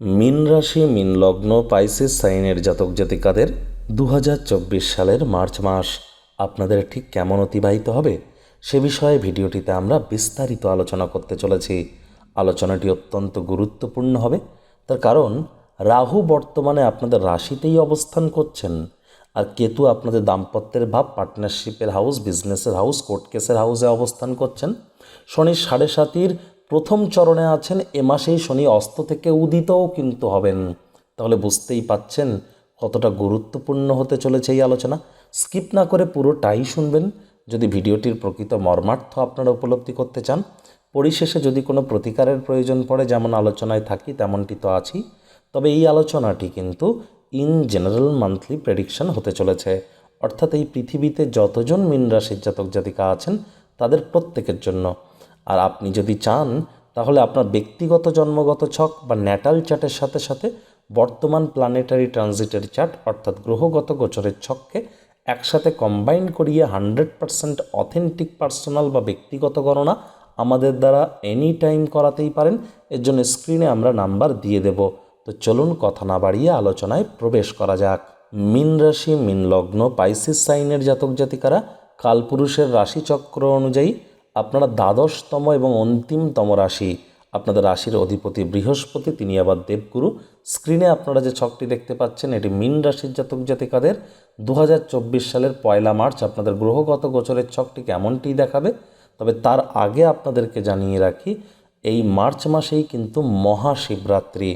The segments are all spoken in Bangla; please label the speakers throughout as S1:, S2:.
S1: মিন রাশি, মিন লগ্ন, পাইসিস সাইনের জাতক জাতিকাদের দু হাজার চব্বিশ সালের মার্চ মাস আপনাদের ঠিক কেমন অতিবাহিত হবে? সে বিষয়ে ভিডিওটিতে আমরা বিস্তারিত আলোচনা করতে চলেছি। আলোচনাটি অত্যন্ত গুরুত্বপূর্ণ হবে। তার কারণ, রাহু বর্তমানে আপনাদের রাশিতেই অবস্থান করছেন। আর কেতু আপনাদের দাম্পত্যের ভাব পার্টনারশিপের হাউস বিজনেসের হাউস কোর্ট কেসের হাউসে অবস্থান করছেন। শনি সাড়ে সাতির প্রথম চরণে আছেন, এ মাসেই শনি অস্ত থেকে উদিতও কিন্তু হবেন। তাহলে বুঝতেই পাচ্ছেন কতটা গুরুত্বপূর্ণ হতে চলেছে এই আলোচনা। স্কিপ না করে পুরোটাই শুনবেন। যদি ভিডিওটির প্রকৃত মর্মার্থ আপনারা উপলব্ধি করতে চান, পরিশেষে যদি কোনো প্রতিকারের প্রয়োজন পড়ে, যেমন আলোচনায় থাকি, তেমনটি তো আছি তবে এই আলোচনাটি কিন্তু ইন জেনারেল মান্থলি প্রেডিকশন হতে চলেছে। অর্থাৎ এই পৃথিবীতে যতজন মিন রাশির জাতক জাতিকা আছেন, তাদের প্রত্যেকের জন্য। আর আপনি যদি চান, তাহলে আপনার ব্যক্তিগত জন্মগত ছক বা ন্যাটাল চার্টের সাথে সাথে বর্তমান প্ল্যানেটারি ট্রানজিটের চার্ট অর্থাৎ গ্রহগত গোচরের ছককে একসাথে কম্বাইন করিয়ে হান্ড্রেড পারসেন্ট অথেন্টিক পার্সোনাল বা ব্যক্তিগত গণনা আমাদের দ্বারা এনি টাইম করাতেই পারেন। এর জন্য স্ক্রিনে আমরা নাম্বার দিয়ে দেব। তো চলুন কথা না বাড়িয়ে আলোচনায় প্রবেশ করা যাক। মিন রাশি, মিন লগ্ন, পাইসিস সাইনের জাতক জাতিকারা কালপুরুষের রাশিচক্র অনুযায়ী আপনারা দ্বাদশতম এবং অন্তিমতম রাশি, আপনাদের রাশির অধিপতি বৃহস্পতি, তিনি আবার দেবগুরু। স্ক্রিনে আপনারা যে ছকটি দেখতে পাচ্ছেন, এটি মিন রাশির জাতক জাতিকাদের। দু হাজার চব্বিশ সালের পয়লা মার্চ আপনাদের গ্রহগত গোচরের ছকটি কেমনটি দেখাবে? তবে তার আগে আপনাদেরকে জানিয়ে রাখি, এই মার্চ মাসেই কিন্তু মহাশিবরাত্রি।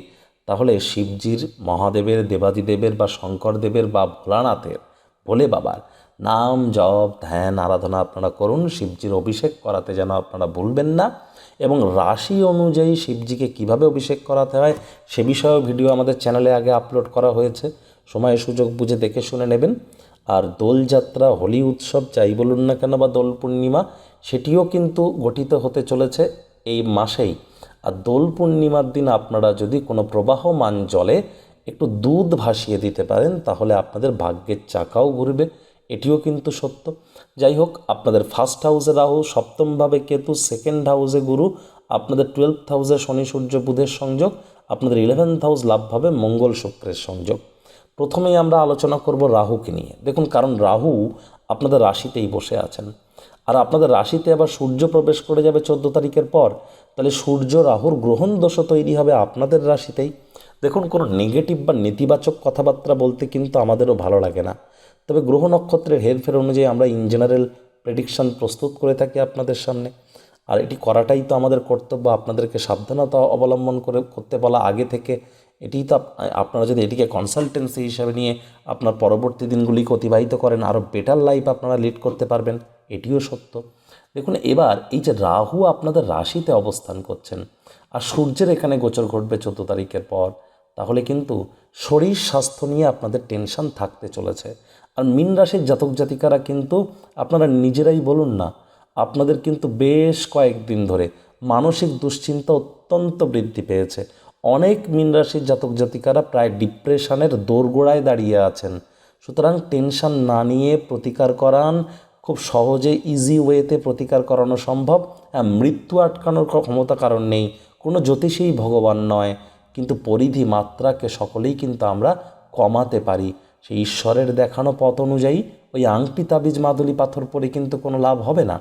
S1: তাহলে শিবজির, মহাদেবের, দেবাদিদেবের বা শঙ্করদেবের বা ভোলানাথের, ভোলে বাবার নাম, জপ, ধ্যান, আরাধনা আপনারা করুন, শিবজির অভিষেক করাতে যেন আপনারা ভুলবেন না। এবং রাশি অনুযায়ী শিবজিকে কীভাবে অভিষেক করাতে হয়, সে বিষয়েও ভিডিও আমাদের চ্যানেলে আগে আপলোড করা হয়েছে। সময়, সুযোগ বুঝে দেখে শুনে নেবেন। আর দোলযাত্রা হোলি উৎসব, যাই বলুন না কেন, বা দোল পূর্ণিমা, সেটিও কিন্তু গঠিত হতে চলেছে এই মাসেই। আর দোল পূর্ণিমার দিন আপনারা যদি কোনো প্রবাহমান জলে একটু দুধ ভাসিয়ে দিতে পারেন, তাহলে আপনাদের ভাগ্যের চাকাও ঘুরবে। এটিও কিন্তু সত্য। যাই হোক আপনাদের ফার্স্ট হাউসে রাহু, সপ্তমভাবে কেতু সেকেন্ড হাউসে গুরু, আপনাদের টুয়েলভ হাউসে শনি, সূর্য, বুধের সংযোগ, আপনাদের ইলেভেন্থ হাউস লাভভাবে মঙ্গল শুক্রের সংযোগ। প্রথমেই আমরা আলোচনা করব রাহুকে নিয়ে। দেখুন, কারণ রাহু আপনাদের রাশিতেই বসে আছেন। আর আপনাদের রাশিতে আবার সূর্য প্রবেশ করে যাবে চোদ্দ তারিখের পর, তাহলে সূর্য রাহুর গ্রহণ দোষ তৈরি হবে আপনাদের রাশিতেই। দেখুন, কোনো নেগেটিভ বা নেতিবাচক কথাবার্তা বলতে কিন্তু আমাদেরও ভালো লাগে না। তবে গ্রহ নক্ষত্রের হেরফের অনুযায়ী আমরা ইন জেনারেল প্রেডিকশন প্রস্তুত করে থাকি আপনাদের সামনে। আর এটি করাটাই তো আমাদের কর্তব্য, আপনাদেরকে সাবধানতা অবলম্বন করে করতে বলা। আগে থেকে এটিই তো আপনারা যদি এটিকে কনসালটেন্সি হিসাবে নিয়ে আপনার পরবর্তী দিনগুলিকে অতিবাহিত করেন, আরও বেটার লাইফ আপনারা লিড করতে পারবেন, এটিও সত্য। দেখুন, এবার এই যে রাহু আপনাদের রাশিতে অবস্থান করছেন, আর সূর্যের এখানে গোচর ঘটবে চোদ্দ তারিখের পর, তাহলে কিন্তু শরীর স্বাস্থ্য নিয়ে আপনাদের টেনশন থাকতে চলেছে। আর মিন রাশির জাতক জাতিকারা কিন্তু আপনারা নিজেরাই বলুন না, আপনাদের কিন্তু বেশ কয়েকদিন ধরে মানসিক দুশ্চিন্তা অত্যন্ত বৃদ্ধি পেয়েছে। অনেক মিন রাশির জাতক জাতিকারা প্রায় ডিপ্রেশনের দোরগোড়ায় দাঁড়িয়ে আছেন। সুতরাং টেনশন না নিয়ে প্রতিকার করান, খুব সহজে ইজি ওয়েতে প্রতিকার করানো সম্ভব। হ্যাঁ মৃত্যু আটকানোর ক্ষমতা কারণ নেই, কোনো জ্যোতিষীই ভগবান নয়। কিন্তু পরিধি মাত্রাকে সকলেই কিন্তু আমরা কমাতে পারি। সেই ঈশ্বরের দেখানো পথ অনুযায়ী ওই আংটি তাবিজ মাদুলি পাথর পরে কিন্তু কোনো লাভ হবে না।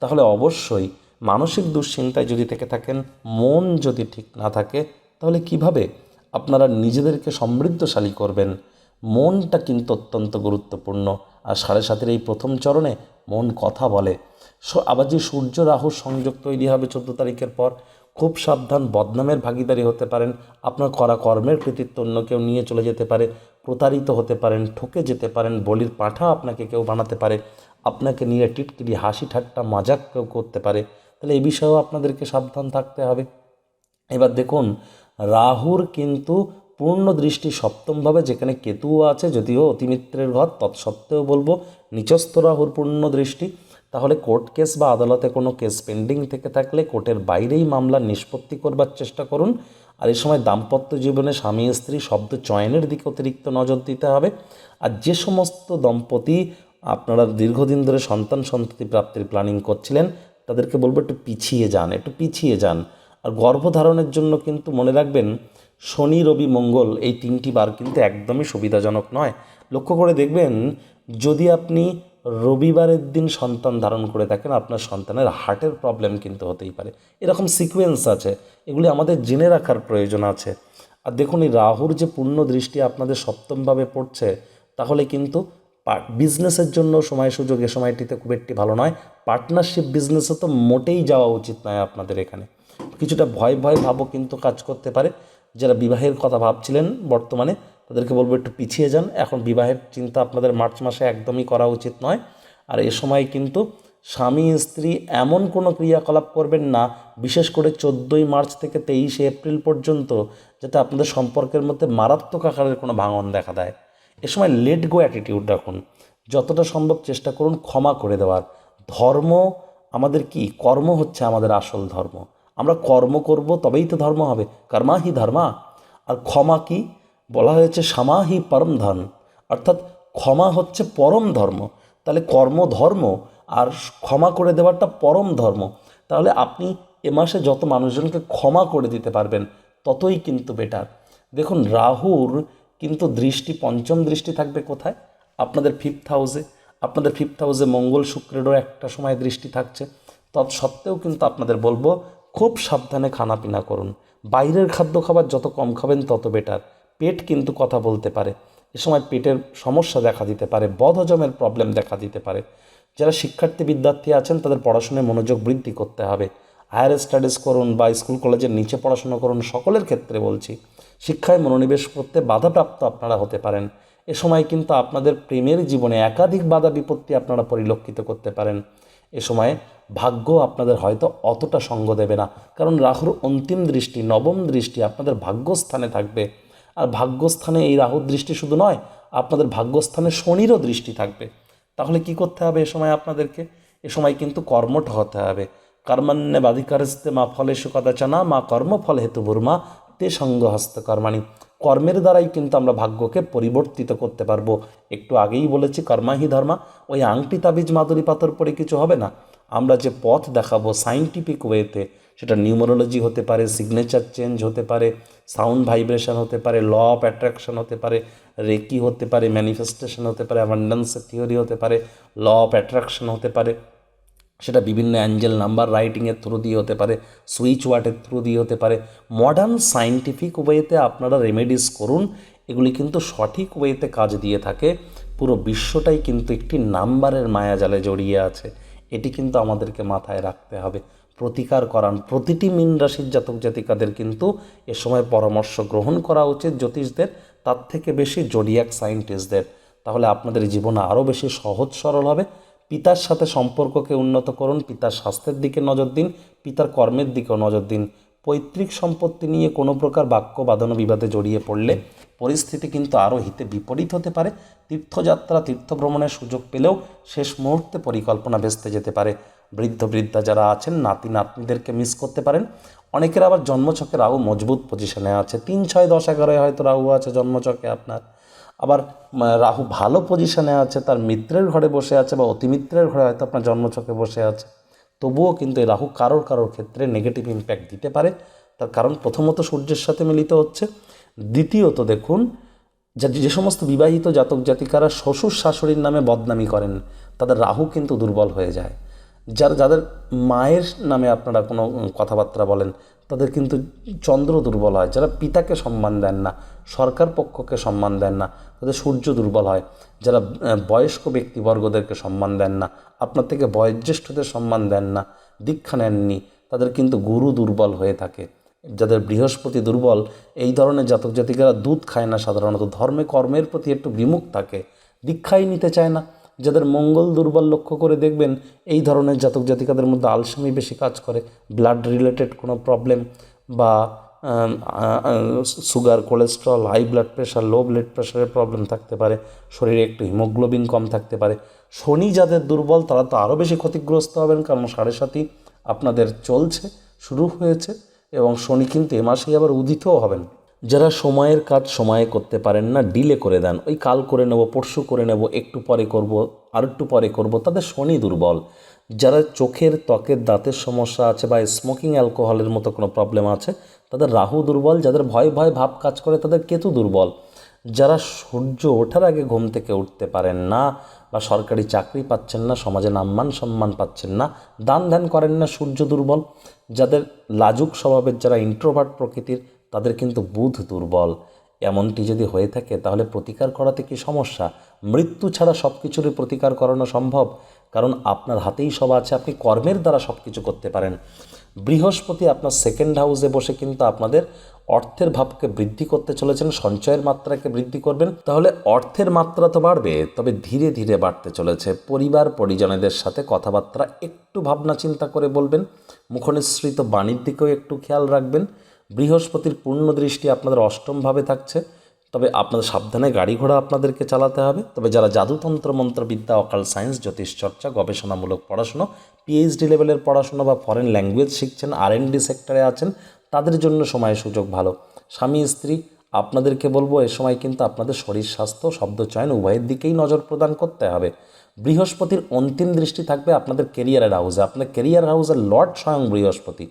S1: তাহলে অবশ্যই মানসিক দুশ্চিন্তায় যদি থেকে থাকেন, মন যদি ঠিক না থাকে, তাহলে কীভাবে আপনারা নিজেদেরকে সমৃদ্ধশালী করবেন? মনটা কিন্তু অত্যন্ত গুরুত্বপূর্ণ। আর সাড়ে সাতের এই প্রথম চরণে মন কথা বলে। আবার যে সূর্য রাহুর সংযোগ তৈরি হবে চোদ্দ তারিখের পর, খুব সাবধান বদনামের ভাগিদারি হতে পারেন। আপনার করা কর্মের কৃতিত্ব অন্য কেউ নিয়ে চলে যেতে পারে। প্রতারিত হতে পারেন, ঠকে যেতে পারেন, বলির পাঠা আপনাকে কেউ বানাতে পারে, আপনাকে নিয়ে টিটকিরি, হাসি ঠাট্টা, মজাক কেউ করতে পারে, তাহলে এই বিষয়েও আপনাদেরকে সাবধান থাকতে হবে। এবার দেখুন, রাহুর কিন্তু পূর্ণ দৃষ্টি সপ্তমভাবে, যেখানে কেতুও আছে, যদিও অতিমিত্রের ঘর, তৎসত্ত্বেও বলব, নিচস্থ রাহুর পূর্ণ দৃষ্টি। তাহলে কোর্ট কেস বা আদালতে কোনো কেস পেন্ডিং থেকে থাকলে কোর্টের বাইরেই মামলা নিষ্পত্তি করবার চেষ্টা করুন। আর এই সময় দাম্পত্য জীবনে স্বামী, স্ত্রী শব্দ চয়নের দিকে অতিরিক্ত নজর দিতে হবে। আর যে সমস্ত দম্পতি আপনারা দীর্ঘদিন ধরে সন্তান সন্ততি প্রাপ্তির প্ল্যানিং করছিলেন, তাদেরকে বলব একটু পিছিয়ে যান, একটু পিছিয়ে যান। আর গর্ভধারণের জন্য কিন্তু মনে রাখবেন, শনি, রবি, মঙ্গল এই তিনটি বার কিন্তু একদমই সুবিধাজনক নয়। লক্ষ্য করে দেখবেন, যদি আপনি রবিবারের দিন সন্তান ধারণ করে থাকেন আপনার সন্তানের হার্টের প্রবলেম কিন্তু হতেই পারে। এরকম সিকোয়েন্স আছে, এগুলি আমাদের জেনে রাখার প্রয়োজন আছে। আর দেখুন, এই রাহুর যে পূর্ণ দৃষ্টি আপনাদের সপ্তমভাবে পড়ছে, তাহলে কিন্তু বিজনেসের জন্য সময় সুযোগ এ সময়টিতে খুব একটি ভালো নয়। পার্টনারশিপ বিজনেসে তো মোটেই যাওয়া উচিত নয় আপনাদের এখানে। কিছুটা ভয় ভয় ভাবও কিন্তু কাজ করতে পারে। যারা বিবাহের কথা ভাবছিলেন বর্তমানে তাদেরকে বলব একটু পিছিয়ে যান। এখন বিবাহের চিন্তা আপনাদের মার্চ মাসে একদমই করা উচিত নয়। আর এ সময় কিন্তু স্বামী, স্ত্রী এমন কোনো ক্রিয়াকলাপ করবেন না, বিশেষ করে চোদ্দোই মার্চ থেকে তেইশে এপ্রিল পর্যন্ত, যাতে আপনাদের সম্পর্কের মধ্যে মারাত্মক আকারের কোনো ভাঙন দেখা দেয়। এ সময় লেট গো অ্যাটিটিউড রাখুন। যতটা সম্ভব চেষ্টা করুন ক্ষমা করে দেওয়ার। ধর্ম আমাদের কি? কর্ম হচ্ছে আমাদের আসল ধর্ম। আমরা কর্ম করব, তবেই তো ধর্ম হবে। কর্মাহি ধর্মা। আর ক্ষমা কি? বলা হয়েছে সামাহি পরম ধর্ম অর্থাৎ ক্ষমা হচ্ছে পরম ধর্ম তাহলে কর্ম ধর্ম আর ক্ষমা করে দেওয়াটা পরম ধর্ম তাহলে আপনি এ মাসে যত মানুষজনকে ক্ষমা করে দিতে পারবেন, ততই কিন্তু বেটার দেখুন, রাহুর কিন্তু দৃষ্টি, পঞ্চম দৃষ্টি থাকবে কোথায়? আপনাদের ফিফথ হাউসে আপনাদের ফিফথ হাউসে মঙ্গল শুক্রেরও একটা সময় দৃষ্টি থাকছে। তৎসত্ত্বেও কিন্তু আপনাদের বলব, খুব সাবধানে খানাপিনা করুন। বাইরের খাদ্য খাবার যত কম খাবেন, তত বেটার পেট কিন্তু কথা বলতে পারে। এ সময় পেটের সমস্যা দেখা দিতে পারে, বদহজমের প্রবলেম দেখা দিতে পারে। যারা শিক্ষার্থী বিদ্যার্থী আছেন, তাদের পড়াশোনায় মনোযোগ বৃদ্ধি করতে হবে। হায়ার স্টাডিজ করুন বা স্কুল কলেজের নিচে পড়াশোনা করুন, সকলের ক্ষেত্রে বলছি, শিক্ষায় মনোনিবেশ করতে বাধাপ্রাপ্ত আপনারা হতে পারেন। এ সময় কিন্তু আপনাদের প্রেমের জীবনে একাধিক বাধা বিপত্তি আপনারা পরিলক্ষিত করতে পারেন। এ সময়ে ভাগ্য আপনাদের হয়তো অতটা সঙ্গ দেবে না। কারণ রাহুর অন্তিম দৃষ্টি, নবম দৃষ্টি আপনাদের ভাগ্যস্থানে থাকবে। আর ভাগ্যস্থানে এই রাহুর দৃষ্টি শুধু নয়, আপনাদের ভাগ্যস্থানে শনিরও দৃষ্টি থাকবে। তাহলে কি করতে হবে এ সময় আপনাদেরকে? এ সময় কিন্তু কর্মঠ হতে হবে। কর্মান্যে বাধিকারস্তে মা ফলেশু কদাচনা, মা কর্মফল হেতু বুর্মা তে সঙ্গ হস্তকর্মাণী কর্মের দ্বারাই কিন্তু আমরা ভাগ্যকে পরিবর্তিত করতে পারব। একটু আগেই বলেছি কর্মাহি ধর্মা। ওই আংটি তাবিজ মাদুরি পাথর পরে কিছু হবে না। আমরা যে পথ দেখাবো সাইন্টিফিক ওয়েতে সেটা নিউমোরোলজি হতে পারে সিগনেচার চেঞ্জ হতে পারে সাউন্ড ভাইব্রেশন হতে পারে ল অফ অ্যাট্রাকশন হতে পারে রেকি হতে পারে ম্যানিফেস্টেশন হতে পারে অ্যাবান্ডেন্সের থিওরি হতে পারে ল অফ অ্যাট্রাকশন হতে পারে। সেটা বিভিন্ন অ্যাঞ্জেল নাম্বার রাইটিংয়ের থ্রু দিয়ে হতে পারে সুইচ ওয়ার্ডের থ্রু দিয়ে হতে পারে। মডার্ন সাইন্টিফিক ওয়েতে আপনারা রেমেডিস করুন, এগুলি কিন্তু সঠিক ওয়েতে কাজ দিয়ে থাকে। পুরো বিশ্বটাই কিন্তু একটি নাম্বারের মায়াজালে জড়িয়ে আছে। এটি কিন্তু আমাদেরকে মাথায় রাখতে হবে। প্রতিকার করান। প্রতিটি মিন রাশির জাতক জাতিকাদের কিন্তু এ সময় পরামর্শ গ্রহণ করা উচিত জ্যোতিষদের, তার থেকে বেশি জোডিয়াক সাইন্টিস্টদের তাহলে আপনাদের জীবন আরও বেশি সহজ সরল হবে। পিতার সাথে সম্পর্ককে উন্নত করুন, পিতার স্বাস্থ্যের দিকে নজর দিন, পিতার কর্মের দিকেও নজর দিন। পৈতৃক সম্পত্তি নিয়ে কোনো প্রকার বাক্য বাদন বিবাদে জড়িয়ে পড়লে পরিস্থিতি কিন্তু আরও হিতে বিপরীত হতে পারে। তীর্থযাত্রা, তীর্থভ্রমণের সুযোগ পেলেও শেষ মুহূর্তে পরিকল্পনা ভেস্তে যেতে পারে। বৃদ্ধ, বৃদ্ধা যারা আছেন, নাতি, নাতনিদেরকে মিস করতে পারেন। অনেকের আবার জন্মছকে রাহু মজবুত পজিশনে আছে। তিন, ছয়, দশ, এগারোয় হয়তো রাহু আছে জন্মছকে আপনার। আবার রাহু ভালো পজিশনে আছে, তার মিত্রের ঘরে বসে আছে বা অতিমিত্রের ঘরে হয়তো আপনার জন্মছকে বসে আছে। তবুও কিন্তু এই রাহু কারোর কারোর ক্ষেত্রে নেগেটিভ ইম্প্যাক্ট দিতে পারে। তার কারণ প্রথমত সূর্যের সাথে মিলিত হচ্ছে। দ্বিতীয়ত দেখুন, যা, যে সমস্ত বিবাহিত জাতক জাতিকারা শ্বশুর শাশুড়ির নামে বদনামি করেন, তাদের রাহু কিন্তু দুর্বল হয়ে যায়। যার, যাদের মায়ের নামে আপনারা কোনো কথাবার্তা বলেন, তাদের কিন্তু চন্দ্র দুর্বল হয়। যারা পিতাকে সম্মান দেন না, সরকার পক্ষকে সম্মান দেন না, তাদের সূর্য দুর্বল হয়। যারা বয়স্ক ব্যক্তিবর্গদেরকে সম্মান দেন না, আপনার থেকে বয়োজ্যেষ্ঠদের সম্মান দেন না, দীক্ষা নেননি, তাদের কিন্তু গুরু দুর্বল হয়ে থাকে। যাদের বৃহস্পতি দুর্বল, এই ধরনের জাতক জাতিকারা দুধ খায় না সাধারণত, ধর্মে কর্মের প্রতি একটু বিমুখ থাকে। দীক্ষাই নিতে চায় না যাদের মঙ্গল দুর্বল লক্ষ্য করে দেখবেন, এই ধরনের জাতক জাতিকাদের মধ্যে আলসেমি বেশি কাজ করে ব্লাড রিলেটেড কোনো প্রবলেম বা sugar cholesterol high blood pressure low blood প্রেশারের প্রবলেম থাকতে পারে, শরীরে একটু হিমোগ্লোবিন কম থাকতে পারে। শনি যাদের দুর্বল, তারা তো আরও বেশি ক্ষতিগ্রস্ত হবেন, কারণ সাড়ে সাতই আপনাদের চলছে, শুরু হয়েছে, এবং শনি কিন্তু এ মাসেই আবার উদিতও হবেন। যারা সময়ের কাজ সময়ে করতে পারেন না ডিলে করে দেন। ওই কাল করে নেব, পরশু করে নেব, একটু পরে করব আর একটু পরে করব, তাদের শনি দুর্বল। যারা চোখের ত্বকের দাঁতের সমস্যা আছে বা স্মোকিং অ্যালকোহলের মতো কোনো প্রবলেম আছে, তাদের রাহু দুর্বল, যাদের ভয় ভয় ভাব কাজ করে, তাদের কেতু দুর্বল। যারা সূর্য ওঠার আগে ঘুম থেকে উঠতে পারেন না বা সরকারি চাকরি পাচ্ছেন না, সমাজে নাম্মান, সম্মান পাচ্ছেন না দান ধ্যান করেন না, সূর্য দুর্বল। যাদের লাজুক স্বভাবের, যারা ইন্ট্রোভার্ট প্রকৃতির তাদের কিন্তু বুধ দুর্বল। এমনটি যদি হয়ে থাকে, তাহলে প্রতিকার করাতে কি সমস্যা? মৃত্যু ছাড়া সব কিছুরই প্রতিকার করানো সম্ভব? কারণ আপনার হাতেই সব আছে, আপনি কর্মের দ্বারা সব কিছু করতে পারেন। বৃহস্পতি আপনার সেকেন্ড হাউসে বসে কিন্তু আপনাদের অর্থের ভাবকে বৃদ্ধি করতে চলেছেন, সঞ্চয়ের মাত্রাকে বৃদ্ধি করবেন। তাহলে অর্থের মাত্রা তো বাড়বে, তবে ধীরে ধীরে বাড়তে চলেছে। পরিবার, পরিজনেদের সাথে কথাবার্তা একটু ভাবনা চিন্তা করে বলবেন। মুখনিসৃত বাণীর দিকেও একটু খেয়াল রাখবেন। বৃহস্পতির পূর্ণ দৃষ্টি আপনাদের অষ্টমভাবে থাকছে, তবে আপনাদের সাবধানে গাড়ি ঘোড়া আপনাদেরকে চালাতে হবে। তবে যারা জাদুতন্ত্র, মন্ত্রবিদ্যা, অকাল সায়েন্স, জ্যোতিষ চর্চা, গবেষণামূলক পড়াশুনো পিএইচডি লেভেলের পড়াশুনো বা ফরেন ল্যাঙ্গুয়েজ শিখছেন আর সেক্টরে আছেন, তাদের জন্য সময় সুযোগ ভালো। স্বামী, স্ত্রী, আপনাদেরকে বলব, এ সময় কিন্তু আপনাদের শরীর, স্বাস্থ্য শব্দ চয়ন উভয়ের দিকেই নজর প্রদান করতে হবে। বৃহস্পতির অন্তিম দৃষ্টি থাকবে আপনাদের কেরিয়ারের হাউসে আপনার কেরিয়ার হাউসের লর্ড স্বয়ং বৃহস্পতি।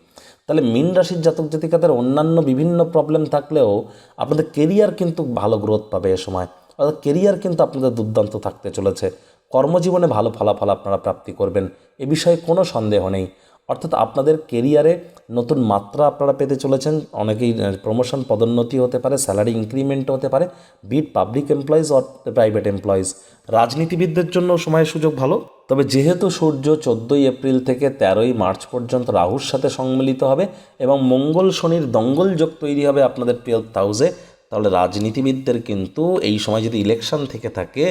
S1: তাহলে মিন রাশির জাতক জাতিকাদের অন্যান্য বিভিন্ন প্রবলেম থাকলেও আপনাদের কেরিয়ার কিন্তু ভালো গ্রোথ পাবে এ সময়। অর্থাৎ কেরিয়ার কিন্তু আপনাদের দুর্দান্ত থাকতে চলেছে। কর্মজীবনে ভালো ফলাফল আপনারা প্রাপ্তি করবেন। এ বিষয়ে কোনো সন্দেহ নেই। অর্থাৎ আপনাদের কেরিয়ারে নতুন মাত্রা আপনারা পেতে চলেছেন। অনেকেই প্রমোশন পদোন্নতি হতে পারে স্যালারি ইনক্রিমেন্ট হতে পারে be it public employees or private employees রাজনীতিবিদদের জন্য সময় সুযোগ ভালো। তবে যেহেতু সূর্য চোদ্দোই এপ্রিল থেকে তেরোই মার্চ পর্যন্ত রাহুর সাথে সম্মিলিত হবে এবং মঙ্গল শনির দঙ্গল যোগ তৈরি হবে আপনাদের টুয়েলভ হাউসে তাহলে রাজনীতিবিদদের কিন্তু এই সময় যদি ইলেকশন থেকে থাকে,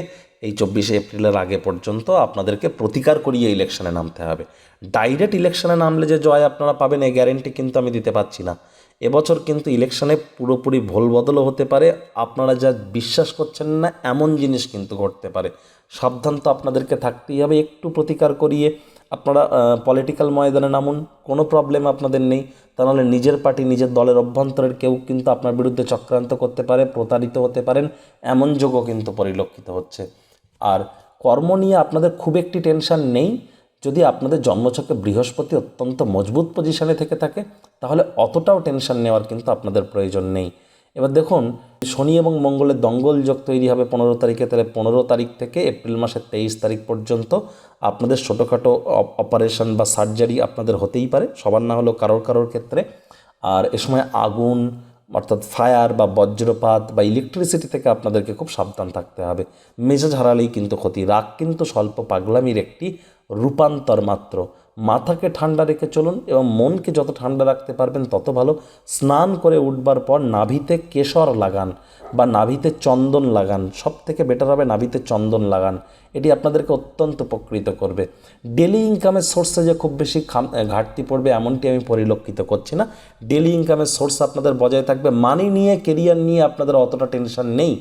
S1: এই চব্বিশে এপ্রিলের আগে পর্যন্ত আপনাদেরকে প্রতিকার করিয়ে ইলেকশনে নামতে হবে। ডাইরেক্ট ইলেকশনে নামলে যে জয় আপনারা পাবেন এই গ্যারেন্টি কিন্তু আমি দিতে পারছি না। এবছর কিন্তু ইলেকশনে পুরোপুরি ভোল বদলও হতে পারে, আপনারা যা বিশ্বাস করছেন না, এমন জিনিস কিন্তু ঘটতে পারে। সাবধান তো আপনাদেরকে থাকতেই হবে, একটু প্রতিকার করিয়ে আপনারা পলিটিক্যাল ময়দানে নামুন, কোনো প্রবলেম আপনাদের নেই। তা নাহলে নিজের পার্টি, নিজের দলের অভ্যন্তরের কেউ কিন্তু আপনার বিরুদ্ধে চক্রান্ত করতে পারে, প্রতারিত হতে পারেন, এমন যোগও কিন্তু পরিলক্ষিত হচ্ছে। আর কর্ম নিয়ে আপনাদের খুব একটি টেনশন নেই যদি আপনাদের জন্মছকে বৃহস্পতি অত্যন্ত মজবুত পজিশনে থেকে থাকে, তাহলে অতটাও টেনশন নেওয়ার কিন্তু আপনাদের প্রয়োজন নেই। এবার দেখুন, শনি এবং মঙ্গলের দঙ্গল যোগ তৈরি হবে পনেরো তারিখে, তাহলে পনেরো তারিখ থেকে এপ্রিল মাসের তেইশ তারিখ পর্যন্ত আপনাদের ছোটোখাটো অপারেশন বা সার্জারি আপনাদের হতেই পারে, সবার না হলেও কারোর কারোর ক্ষেত্রে। আর এ সময় আগুন, অর্থাৎ ফায়ার বা বজ্রপাত বা ইলেকট্রিসিটি থেকে আপনাদেরকে খুব সাবধান থাকতে হবে। মেজাজ হারালেই কিন্তু ক্ষতি, রাগ কিন্তু স্বল্প পাগলামির একটি রূপান্তর মাত্র। মাথাকে ঠান্ডা রেখে চলুন এবং মনকে যত ঠান্ডা রাখতে পারবেন তত ভালো। স্নান করে উঠবার পর নাভিতে কেশর লাগান বা নাভিতে চন্দন লাগান। সব থেকে বেটার হবে নাভিতে চন্দন লাগান। এটি আপনাদেরকে অত্যন্ত উপকৃত করবে। ডেলি ইনকামের সোর্সে যে খুব বেশি ঘাটতি পড়বে এমনটি আমি পরিলক্ষিত করছি না। ডেলি ইনকামের সোর্স আপনাদের বজায় থাকবে। মানি নিয়ে কেরিয়ার নিয়ে আপনাদের অতটা টেনশন নেই।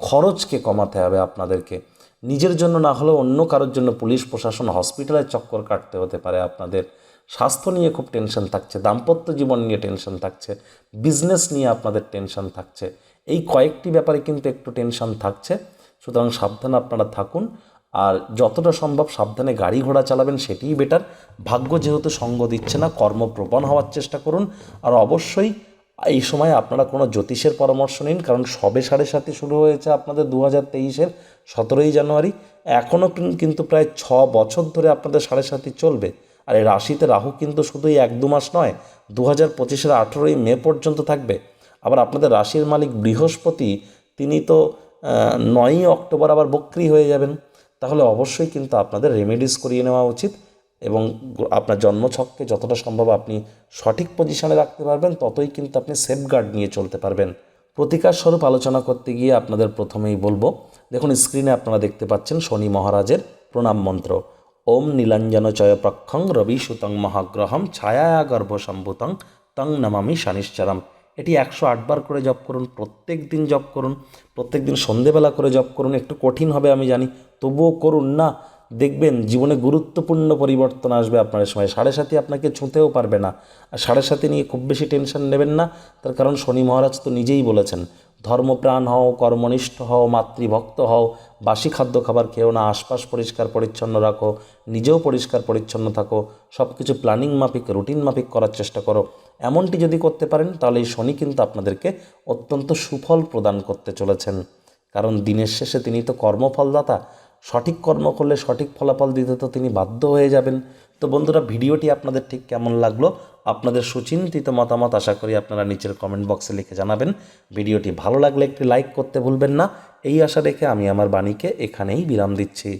S1: খরচকে কমাতে হবে আপনাদেরকে। নিজের জন্য না হলেও অন্য কারোর জন্য পুলিশ, প্রশাসন হসপিটালের চক্কর কাটতে হতে পারে। আপনাদের স্বাস্থ্য নিয়ে খুব টেনশন থাকছে, দাম্পত্য জীবন নিয়ে টেনশন থাকছে, বিজনেস নিয়ে আপনাদের টেনশন থাকছে। এই কয়েকটি ব্যাপারে কিন্তু একটু টেনশন থাকছে। সুতরাং সাবধানে আপনারা থাকুন। আর যতটা সম্ভব সাবধানে গাড়ি ঘোড়া চালাবেন, সেটিই বেটার ভাগ্য যেহেতু সঙ্গ দিচ্ছে না, কর্মপ্রবণ হওয়ার চেষ্টা করুন। আর অবশ্যই এই সময় আপনারা কোনো জ্যোতিষের পরামর্শ নিন, কারণ সবে সাড়ে সাথে শুরু হয়েছে আপনাদের দু হাজার তেইশের সতেরোই জানুয়ারি। এখনও কিন্তু প্রায় ছ বছর ধরে আপনাদের সাড়ে সাথী চলবে। আর এই রাশিতে রাহু কিন্তু শুধুই এক দু মাস নয় দু হাজার পঁচিশের আঠেরোই মে পর্যন্ত থাকবে। আবার আপনাদের রাশির মালিক বৃহস্পতি, তিনি তো নয়ই অক্টোবর আবার বক্রি হয়ে যাবেন। তাহলে অবশ্যই কিন্তু আপনাদের রেমেডিস করিয়ে নেওয়া উচিত। এবং আপনার জন্মছককে যতটা সম্ভব আপনি সঠিক পজিশনে রাখতে পারবেন, ততই কিন্তু আপনি সেফগার্ড নিয়ে চলতে পারবেন। প্রতিকার স্বরূপ আলোচনা করতে গিয়ে আপনাদের প্রথমেই বলব, দেখুন স্ক্রিনে আপনারা দেখতে পাচ্ছেন শনি মহারাজের প্রণাম মন্ত্র। ওম নীলাঞ্জন চয় প্রক্ষং রবি সুতং মহাগ্রহম ছায়া গর্ভ সম্ভুতং তং নমামি শানিশ্চরম। এটি একশো আটবার করে জপ করুন, প্রত্যেক দিন জপ করুন, প্রত্যেক দিন সন্ধেবেলা করে জপ করুন, একটু কঠিন হবে আমি জানি, তবুও করুন না। দেখবেন জীবনে গুরুত্বপূর্ণ পরিবর্তন আসবে আপনার সময়। সাড়ে সাথে আপনাকে ছুঁতেও পারবে না। আর সাড়ে সাথে নিয়ে খুব বেশি টেনশন নেবেন না। তার কারণ শনি মহারাজ তো নিজেই বলেছেন, ধর্মপ্রাণ হও, কর্মনিষ্ঠ হও, মাতৃভক্ত হও, বাসি খাদ্য খাবার খেও না, আশপাশ পরিষ্কার পরিচ্ছন্ন রাখো, নিজেও পরিষ্কার পরিচ্ছন্ন থাকো সব কিছু প্ল্যানিং মাফিক, রুটিন মাফিক করার চেষ্টা করো। এমনটি যদি করতে পারেন, তাহলে এই শনি কিন্তু আপনাদেরকে অত্যন্ত সুফল প্রদান করতে চলেছেন। কারণ দিনের শেষে তিনি তো কর্মফলদাতা সঠিক কর্ম করলে সঠিক ফলাফল দিতে তো তিনি বাধ্য হয়ে যাবেন। তো বন্ধুরা, ভিডিওটি আপনাদের ঠিক কেমন লাগল? আপনাদের সুচিন্তিত মতামত আশা করি আপনারা নিচের কমেন্ট বক্সে লিখে জানাবেন। ভিডিওটি ভালো লাগলে একটি লাইক করতে ভুলবেন না। এই আশা রেখে আমি আমার বাণীকে এখানেই বিরাম দিচ্ছি।